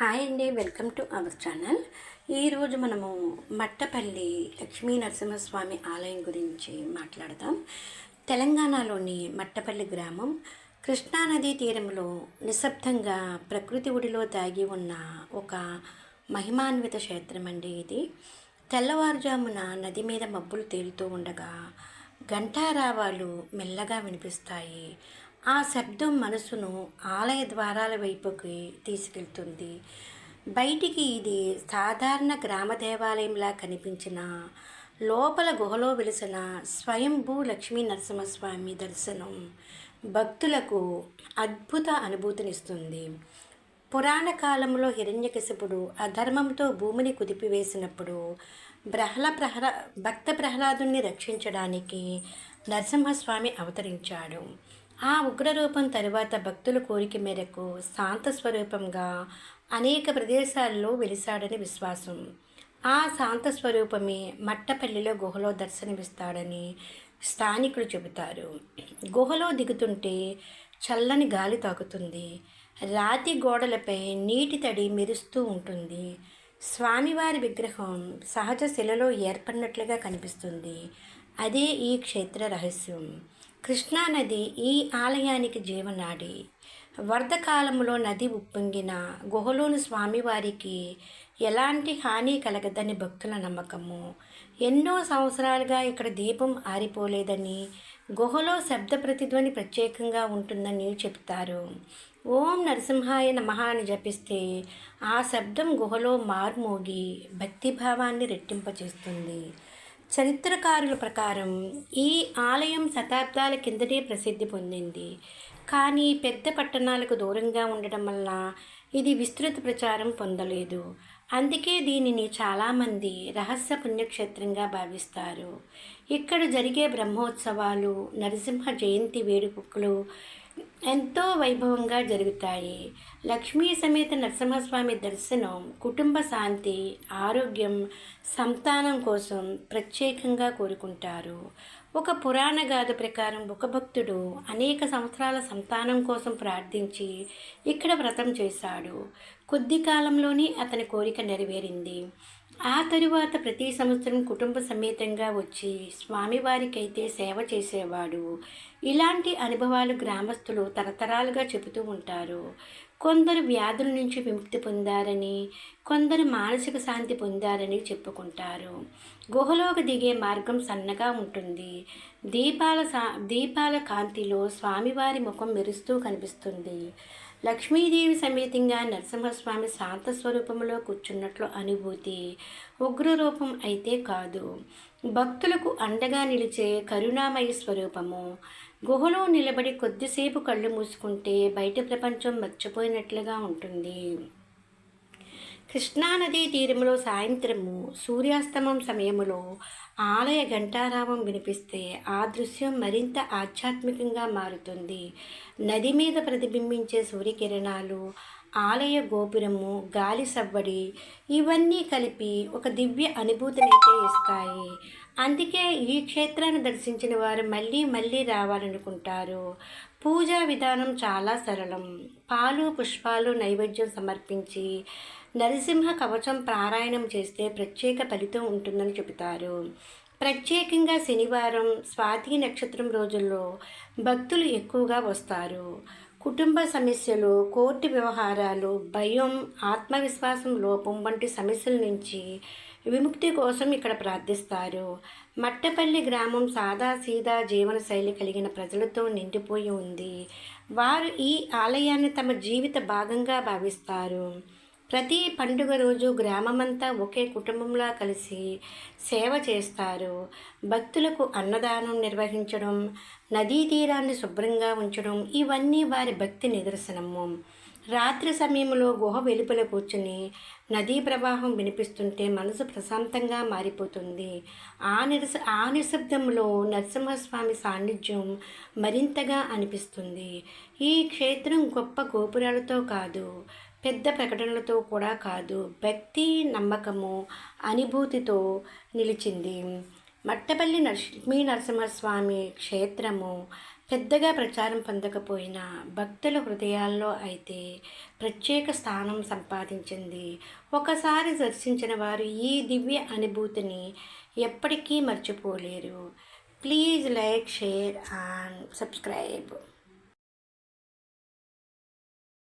Hi అండి welcome to our channel. ఈరోజు మనము మట్టపల్లి లక్ష్మీ నరసింహస్వామి ఆలయం గురించి మాట్లాడదాం. తెలంగాణలోని మట్టపల్లి గ్రామం కృష్ణానదీ తీరంలో నిశ్శబ్దంగా ప్రకృతి ఒడిలో దాగి ఉన్న ఒక మహిమాన్విత క్షేత్రం అండి ఇది. తెల్లవారుజామున నది మీద మబ్బులు తేలుతూ ఉండగా ఘంటారావాలు మెల్లగా వినిపిస్తాయి. ఆ శబ్దం మనసును ఆలయ ద్వారాల వైపుకి తీసుకెళ్తుంది. బయటికి ఇది సాధారణ గ్రామ దేవాలయంలా కనిపించిన లోపల గుహలో వెలిసిన స్వయంభూ లక్ష్మీ నరసింహస్వామి దర్శనం భక్తులకు అద్భుత అనుభూతినిస్తుంది. పురాణ కాలంలో హిరణ్యకశిపుడు అధర్మంతో భూమిని కుదిపివేసినప్పుడు ప్రహ్ల ప్రహ్ల భక్త ప్రహ్లాదుని రక్షించడానికి నరసింహస్వామి అవతరించాడు. ఆ ఉగ్రరూపం తరువాత భక్తుల కోరిక మేరకు శాంత స్వరూపంగా అనేక ప్రదేశాల్లో వెలిశాడని విశ్వాసం. ఆ శాంత స్వరూపమే మట్టపల్లిలో గుహలో దర్శనమిస్తాడని స్థానికులు చెబుతారు. గుహలో దిగుతుంటే చల్లని గాలి తాకుతుంది. రాతి గోడలపై నీటి తడి మెరుస్తూ ఉంటుంది. స్వామివారి విగ్రహం సహజ శిలలో ఏర్పడినట్లుగా కనిపిస్తుంది. అదే ఈ క్షేత్ర రహస్యం. కృష్ణానది ఈ ఆలయానికి జీవనాడి. వర్ధకాలంలో నది ఉప్పొంగిన గుహలోని స్వామివారికి ఎలాంటి హాని కలగదని భక్తుల నమ్మకము. ఎన్నో సంవత్సరాలుగా ఇక్కడ దీపం ఆరిపోలేదని గుహలో శబ్ద ప్రతిధ్వని ప్రత్యేకంగా ఉంటుందని చెప్తారు ఓం నరసింహాయ నమః అని జపిస్తే ఆ శబ్దం గుహలో మార్మోగి భక్తిభావాన్ని రెట్టింపచేస్తుంది. చరిత్రకారుల ప్రకారం ఈ ఆలయం శతాబ్దాల కిందటే ప్రసిద్ధి పొందింది. కానీ పెద్ద పట్టణాలకు దూరంగా ఉండడం వల్ల ఇది విస్తృత ప్రచారం పొందలేదు. అందుకే దీనిని చాలామంది రహస్య పుణ్యక్షేత్రంగా భావిస్తారు. ఇక్కడ జరిగే బ్రహ్మోత్సవాలు నరసింహ జయంతి వేడుకలు ఎంతో వైభవంగా జరుగుతాయి. లక్ష్మీ సమేత నరసింహస్వామి దర్శనం కుటుంబ శాంతి ఆరోగ్యం సంతానం కోసం ప్రత్యేకంగా కోరుకుంటారు. ఒక పురాణ గాథ ప్రకారం ఒక భక్తుడు అనేక సంవత్సరాల సంతానం కోసం ప్రార్థించి ఇక్కడ వ్రతం చేశాడు. కొద్ది కాలంలోనే అతని కోరిక నెరవేరింది. ఆ తరువాత ప్రతి సంవత్సరం కుటుంబ సమేతంగా వచ్చి స్వామివారికైతే సేవ చేసేవాడు. ఇలాంటి అనుభవాలు గ్రామస్తులు తరతరాలుగా చెబుతూ ఉంటారు. కొందరు వ్యాధుల నుంచి విముక్తి పొందారని కొందరు మానసిక శాంతి పొందారని చెప్పుకుంటారు. గుహలోకి దిగే మార్గం సన్నగా ఉంటుంది. దీపాల సా దీపాల కాంతిలో స్వామివారి ముఖం మెరుస్తూ కనిపిస్తుంది. లక్ష్మీదేవి సమేతంగా నరసింహస్వామి శాంత స్వరూపంలో కూర్చున్నట్లు అనుభూతి ఉగ్రరూపం అయితే కాదు. భక్తులకు అండగా నిలిచే కరుణామయ స్వరూపము. గుహలో నిలబడి కొద్దిసేపు కళ్ళు మూసుకుంటే బయట ప్రపంచం మర్చిపోయినట్లుగా ఉంటుంది. కృష్ణానదీ తీరంలో సాయంత్రము సూర్యాస్తమం సమయంలో ఆలయ ఘంటారావం వినిపిస్తే ఆ దృశ్యం మరింత ఆధ్యాత్మికంగా మారుతుంది. నది మీద ప్రతిబింబించే సూర్యకిరణాలు ఆలయ గోపురము గాలి సవ్వడి ఇవన్నీ కలిపి ఒక దివ్య అనుభూతినైతే ఇస్తాయి. అందుకే ఈ క్షేత్రాన్ని దర్శించిన వారు మళ్ళీ మళ్ళీ రావాలనుకుంటారు. పూజా విధానం చాలా సరళం. పాలు పుష్పాలు నైవేద్యం సమర్పించి నరసింహ కవచం పారాయణం చేస్తే ప్రత్యేక ఫలితం ఉంటుందని చెబుతారు. ప్రత్యేకంగా శనివారం స్వాతి నక్షత్రం రోజుల్లో భక్తులు ఎక్కువగా వస్తారు. కుటుంబ సమస్యలు కోర్టు వ్యవహారాలు భయం ఆత్మవిశ్వాసం లోపం వంటి సమస్యల నుంచి విముక్తి కోసం ఇక్కడ ప్రార్థిస్తారు. మట్టపల్లి గ్రామం సాదా సీదా జీవనశైలి కలిగిన ప్రజలతో నిండిపోయి ఉంది. వారు ఈ ఆలయాన్ని తమ జీవిత భాగంగా భావిస్తారు. ప్రతి పండుగ రోజు గ్రామమంతా ఒకే కుటుంబంలా కలిసి సేవ చేస్తారు. భక్తులకు అన్నదానం నిర్వహించడం నదీ తీరాన్ని శుభ్రంగా ఉంచడం ఇవన్నీ వారి భక్తి నిదర్శనము. రాత్రి సమయంలో గుహ వెలుపల కూర్చుని నదీ ప్రవాహం వినిపిస్తుంటే మనసు ప్రశాంతంగా మారిపోతుంది. ఆ నిరస ఆ నిశ్శబ్దంలో నరసింహస్వామి సాన్నిధ్యం మరింతగా అనిపిస్తుంది. ఈ క్షేత్రం గొప్ప గోపురాలతో కాదు పెద్ద ప్రకటనలతో కూడా కాదు భక్తి నమ్మకము అనుభూతితో నిలిచింది. మట్టపల్లి లక్ష్మీ నరసింహస్వామి క్షేత్రము పెద్దగా ప్రచారం పొందకపోయినా భక్తుల హృదయాల్లో అయితే ప్రత్యేక స్థానం సంపాదించింది. ఒకసారి దర్శించిన వారు ఈ దివ్య అనుభూతిని ఎప్పటికీ మర్చిపోలేరు. Please like share and subscribe.